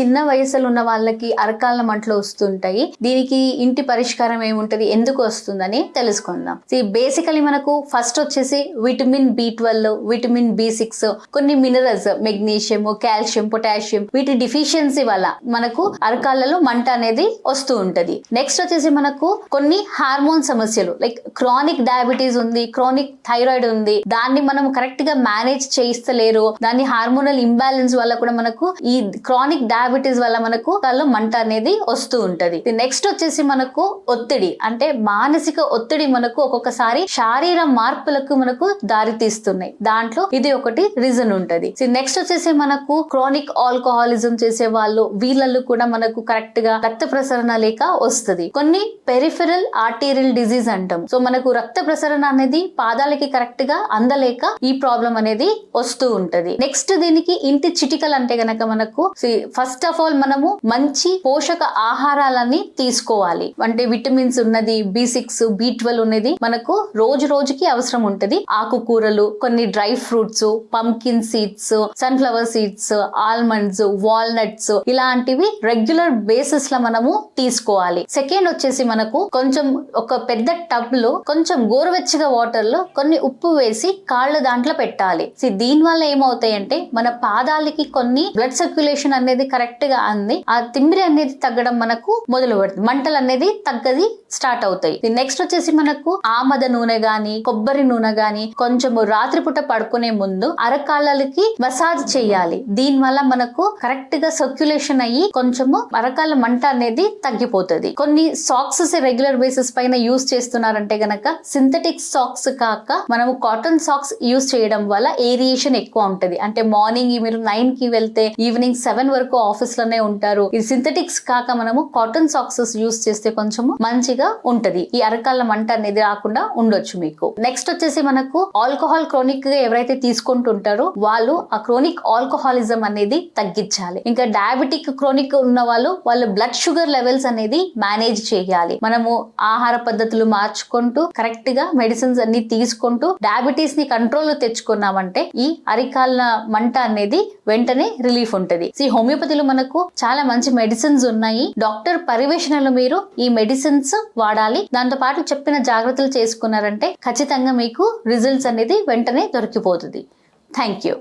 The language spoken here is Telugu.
చిన్న వయసులో ఉన్న వాళ్ళకి అరకాల మంటలు వస్తుంటాయి. దీనికి ఇంటి పరిష్కారం ఏముంటది? ఎందుకు వస్తుందని తెలుసుకుందాం. బేసికలీ మనకు ఫస్ట్ వచ్చేసి vitamin B twelve vitamin B six కొన్ని మినరల్స్ మెగ్నీషియం కాల్షియం పొటాషియం వీటి డిఫిషియన్సీ వల్ల మనకు అరకాలలో మంట అనేది వస్తూ ఉంటది. నెక్స్ట్ వచ్చేసి మనకు కొన్ని హార్మోన్ సమస్యలు లైక్ క్రానిక్ డయాబెటీస్ ఉంది క్రానిక్ థైరాయిడ్ ఉంది. దాన్ని మనం కరెక్ట్గా మేనేజ్ చేయిస్తలేరు. దాన్ని హార్మోనల్ ఇంబ్యాలెన్స్ వల్ల కూడా మనకు ఈ క్రానిక్ డయాబెటీస్ వల్ల మనకు కళ్ళు మంట అనేది వస్తూ ఉంటది. నెక్స్ట్ వచ్చేసి మనకు ఒత్తిడి. అంటే మానసిక ఒత్తిడి మనకు ఒక్కొక్కసారి శారీర మార్పులకు మనకు దారి తీస్తున్నాయి దాంట్లో ఇది ఒకటి రీజన్ ఉంటది. నెక్స్ట్ వచ్చేసి మనకు క్రానిక్ ఆల్కహాలిజం చేసే వాళ్ళు వీళ్ళల్లో కూడా మనకు కరెక్ట్గా రక్త ప్రసరణ లేక వస్తుంది. కొన్ని పెరిఫెరల్ ఆర్టీరియల్ డిజీజ్ అంటాం. సో మనకు రక్త ప్రసరణ అనేది పాదాలకి కరెక్ట్గా అందలేక ఈ ప్రాబ్లం అనేది వస్తూ ఉంటది. నెక్స్ట్ దీనికి ఇంటి చిటికలు అంటే గనక మనకు ఫస్ట్ ఫస్ట్ ఆఫ్ ఆల్ మనము మంచి పోషక ఆహారాలని తీసుకోవాలి. అంటే విటమిన్స్ ఉన్నది బి సిక్స్ బి ట్వెల్వ్ ఉన్నది మనకు రోజు రోజుకి అవసరం ఉంటది. ఆకుకూరలు కొన్ని dry fruits pumpkin seeds sunflower seeds almonds walnuts ఇలాంటివి రెగ్యులర్ బేసిస్లో మనము తీసుకోవాలి. సెకండ్ వచ్చేసి మనకు కొంచెం ఒక పెద్ద టబ్లో కొంచెం గోరువెచ్చగా వాటర్లో కొన్ని ఉప్పు వేసి కాళ్ళ దాంట్లో పెట్టాలి. దీని వల్ల ఏమవుతాయంటే మన పాదాలకి కొన్ని బ్లడ్ సర్క్యులేషన్ అనేది కరెక్ట్గా అంది. ఆ తిమ్మిరి అనేది తగ్గడం మనకు మొదలు పెడుతుంది. మంటలు అనేది తగ్గది స్టార్ట్ అవుతాయి. నెక్స్ట్ వచ్చేసి మనకు ఆమద నూనె గాని కొబ్బరి నూనె గాని కొంచెము రాత్రిపూట పడుకునే ముందు అరకాళ్ళకి మసాజ్ చేయాలి. దీని వల్ల మనకు కరెక్ట్గా సర్క్యులేషన్ అయ్యి కొంచెము అరకాల మంట అనేది తగ్గిపోతుంది. కొన్ని సాక్స్ రెగ్యులర్ బేసిస్ పైన యూస్ చేస్తున్నారంటే గనక సింథటిక్ సాక్స్ కాక మనము కాటన్ సాక్స్ యూస్ చేయడం వల్ల ఏరియేషన్ ఎక్కువ ఉంటది. అంటే మార్నింగ్ మీరు నైన్కి వెళ్తే ఈవినింగ్ సెవెన్ వరకు ఆఫీస్లోనే ఉంటారు. ఈ సింథటిక్స్ కాక మనము కాటన్ సాక్సెస్ యూస్ చేస్తే కొంచెము మంచిగా ఉంటది. ఈ అరకాల మంట అనేది రాకుండా ఉండొచ్చు మీకు. నెక్స్ట్ వచ్చేసి మనకు ఆల్కహాల్ క్రోనిక్గా ఎవరైతే తీసుకుంటుంటారో వాళ్ళు ఆ క్రోనిక్ ఆల్కహాలిజం అనేది తగ్గించాలి. ఇంకా డయాబెటిక్ క్రోనిక్ ఉన్న వాళ్ళు వాళ్ళు బ్లడ్ షుగర్ లెవెల్స్ అనేది మేనేజ్ చేయాలి. మనము ఆహార పద్ధతులు మార్చుకుంటూ కరెక్ట్గా మెడిసిన్స్ అన్ని తీసుకుంటూ డయాబెటీస్ని కంట్రోల్ తెచ్చుకున్నామంటే ఈ అరికాల మంట అనేది వెంటనే రిలీఫ్ ఉంటది. ఈ హోమియోపతిలో మనకు చాలా మంచి మెడిసిన్స్ ఉన్నాయి. డాక్టర్ పర్యవేక్షణలో మీరు ఈ మెడిసిన్స్ వాడాలి. దాంతో పాటు చెప్పిన జాగ్రత్తలు చేసుకున్నారంటే ఖచ్చితంగా మీకు రిజల్ట్స్ అనేది వెంటనే దొరికిపోతుంది. Thank you